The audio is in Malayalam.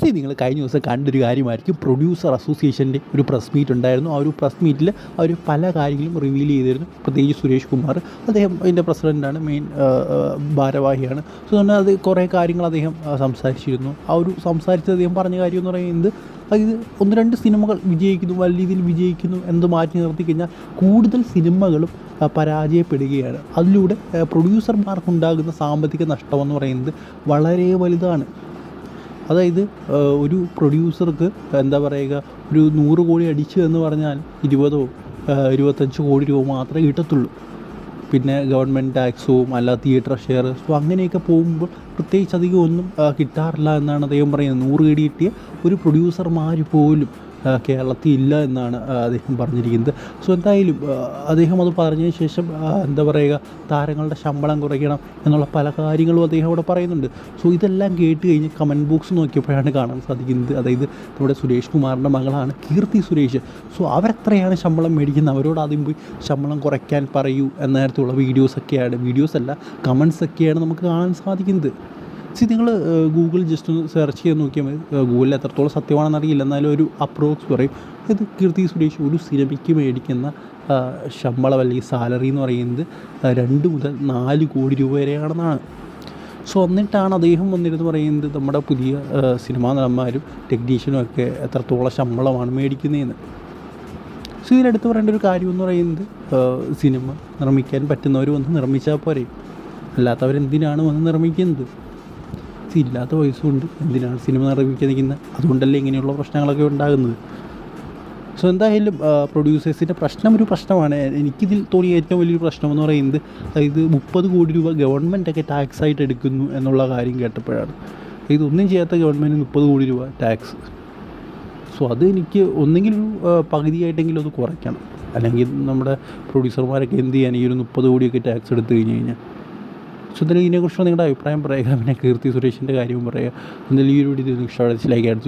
സി നിങ്ങൾ കഴിഞ്ഞ ദിവസം കണ്ടൊരു കാര്യമായിരിക്കും. പ്രൊഡ്യൂസർ അസോസിയേഷന്റെ ഒരു പ്രസ് മീറ്റ് ഉണ്ടായിരുന്നു. ആ ഒരു പ്രസ് മീറ്റിൽ അവർ പല കാര്യങ്ങളും റിവീൽ ചെയ്തിരുന്നു. പ്രത്യേകിച്ച് സുരേഷ് കുമാർ അദ്ദേഹം അതിന്റെ പ്രസിഡന്റാണ് മെയിൻ ഭാരവാഹിയാണ്. സോ അതുകൊണ്ട് അത് കുറേ കാര്യങ്ങൾ അദ്ദേഹം സംസാരിച്ചിരുന്നു. ആ ഒരു സംസാരിച്ചത് അദ്ദേഹം പറഞ്ഞ കാര്യം എന്ന് പറയുന്നത് അതായത് ഒന്ന് രണ്ട് സിനിമകൾ വിജയിക്കുന്നു വലിയ രീതിയിൽ വിജയിക്കുന്നു എന്ന് മാറ്റി നിർത്തി കഴിഞ്ഞാൽ കൂടുതൽ സിനിമകളും പരാജയപ്പെടുകയാണ്. അതിലൂടെ പ്രൊഡ്യൂസർമാർക്കുണ്ടാകുന്ന സാമ്പത്തിക നഷ്ടമെന്ന് പറയുന്നത് വളരെ വലുതാണ്. അതായത് ഒരു പ്രൊഡ്യൂസർക്ക് എന്താ പറയുക ഒരു നൂറ് കോടി അടിച്ചു എന്ന് പറഞ്ഞാൽ ഇരുപതോ ഇരുപത്തഞ്ച് കോടി രൂപ മാത്രമേ കിട്ടത്തുള്ളൂ. പിന്നെ ഗവൺമെന്റ് ടാക്സും അല്ല തിയേറ്റർ ഷെയർ സോ അങ്ങനെയൊക്കെ പോകുമ്പോൾ പ്രത്യേകിച്ച് അധികം ഒന്നും കിട്ടാറില്ല എന്നാണ് അദ്ദേഹം പറയുന്നത്. നൂറ് കോടി കിട്ടിയ ഒരു പ്രൊഡ്യൂസർമാർ പോലും കേരളത്തിൽ ഇല്ല എന്നാണ് അദ്ദേഹം പറഞ്ഞിരിക്കുന്നത്. സോ എന്തായാലും അദ്ദേഹം അത് പറഞ്ഞതിന് ശേഷം എന്താ പറയുക താരങ്ങളുടെ ശമ്പളം കുറയ്ക്കണം എന്നുള്ള പല കാര്യങ്ങളും അദ്ദേഹം അവിടെ പറയുന്നുണ്ട്. സോ ഇതെല്ലാം കേട്ട് കഴിഞ്ഞ് കമന്റ് ബോക്സ് നോക്കിയപ്പോഴാണ് കാണാൻ സാധിക്കുന്നത്. അതായത് നമ്മുടെ സുരേഷ് കുമാറിന്റെ മകളാണ് കീർത്തി സുരേഷ്. സോ അവരെത്രയാണ് ശമ്പളം മേടിക്കുന്നത്? അവരോട് ആദ്യം പോയി ശമ്പളം കുറയ്ക്കാൻ പറയൂ എന്ന നേരത്തുള്ള വീഡിയോസൊക്കെയാണ് വീഡിയോസ് അല്ല കമൻസ് ഒക്കെയാണ് നമുക്ക് കാണാൻ സാധിക്കുന്നത്. സി നിങ്ങൾ ഗൂഗിൾ ജസ്റ്റ് ഒന്ന് സെർച്ച് ചെയ്ത് നോക്കിയാൽ മതി. ഗൂഗിളിൽ എത്രത്തോളം സത്യമാണെന്ന് അറിയില്ല. എന്നാലും ഒരു അപ്രോക്സ് പറയും. ഇത് കീർത്തി സുരേഷ് ഒരു സിനിമയ്ക്ക് മേടിക്കുന്ന ശമ്പളം അല്ലെങ്കിൽ സാലറി എന്ന് പറയുന്നത് രണ്ട് മുതൽ നാല് കോടി രൂപ വരെയാണെന്നാണ്. സോ എന്നിട്ടാണ് അദ്ദേഹം വന്നിരുന്ന് പറയുന്നത് നമ്മുടെ പുതിയ സിനിമാ നടന്മാരും ടെക്നീഷ്യനും ഒക്കെ എത്രത്തോളം ശമ്പളമാണ് മേടിക്കുന്നതെന്ന് സോ ഇതിലെടുത്ത് പറയേണ്ട ഒരു കാര്യം എന്ന് പറയുന്നത് സിനിമ നിർമ്മിക്കാൻ പറ്റുന്നവർ വന്ന് നിർമ്മിച്ചാൽ പോരെ. അല്ലാത്തവരെന്തിനാണ് വന്ന് നിർമ്മിക്കുന്നത്? ഇല്ലാത്ത വയസ്സും ഉണ്ട് എന്തിനാണ് സിനിമ നിർമ്മിക്കാൻ നിൽക്കുന്നത് അതുകൊണ്ടല്ലേ ഇങ്ങനെയുള്ള പ്രശ്നങ്ങളൊക്കെ ഉണ്ടാകുന്നത്. സോ എന്തായാലും പ്രൊഡ്യൂസേഴ്സിന്റെ പ്രശ്നം ഒരു പ്രശ്നമാണ്. എനിക്കിതിൽ തോന്നിയ ഏറ്റവും വലിയൊരു പ്രശ്നം എന്ന് പറയുന്നത് അതായത് മുപ്പത് കോടി രൂപ ഗവൺമെന്റൊക്കെ ടാക്സ് ആയിട്ട് എടുക്കുന്നു എന്നുള്ള കാര്യം കേട്ടപ്പോഴാണ്. ഇതൊന്നും ചെയ്യാത്ത ഗവൺമെന്റ് മുപ്പത് കോടി രൂപ ടാക്സ്. സോ അത് എനിക്ക് ഒന്നെങ്കിൽ ഒരു പകുതിയായിട്ടെങ്കിലും അത് കുറയ്ക്കണം. അല്ലെങ്കിൽ നമ്മുടെ പ്രൊഡ്യൂസർമാരൊക്കെ എന്ത് ചെയ്യാൻ ഈ ഒരു മുപ്പത് കോടിയൊക്കെ ടാക്സ് എടുത്തു കഴിഞ്ഞ് കഴിഞ്ഞാൽ? സോ എന്തായാലും ഇതിനെക്കുറിച്ച് നിങ്ങളുടെ അഭിപ്രായം പറയുക പിന്നെ കീർത്തി സുരേഷിന്റെ കാര്യവും പറയുക. എന്തായാലും ഈ ഒരു വീഡിയോ ഇഷ്ടപ്പെടുന്ന ലൈക്ക് ആയിട്ട്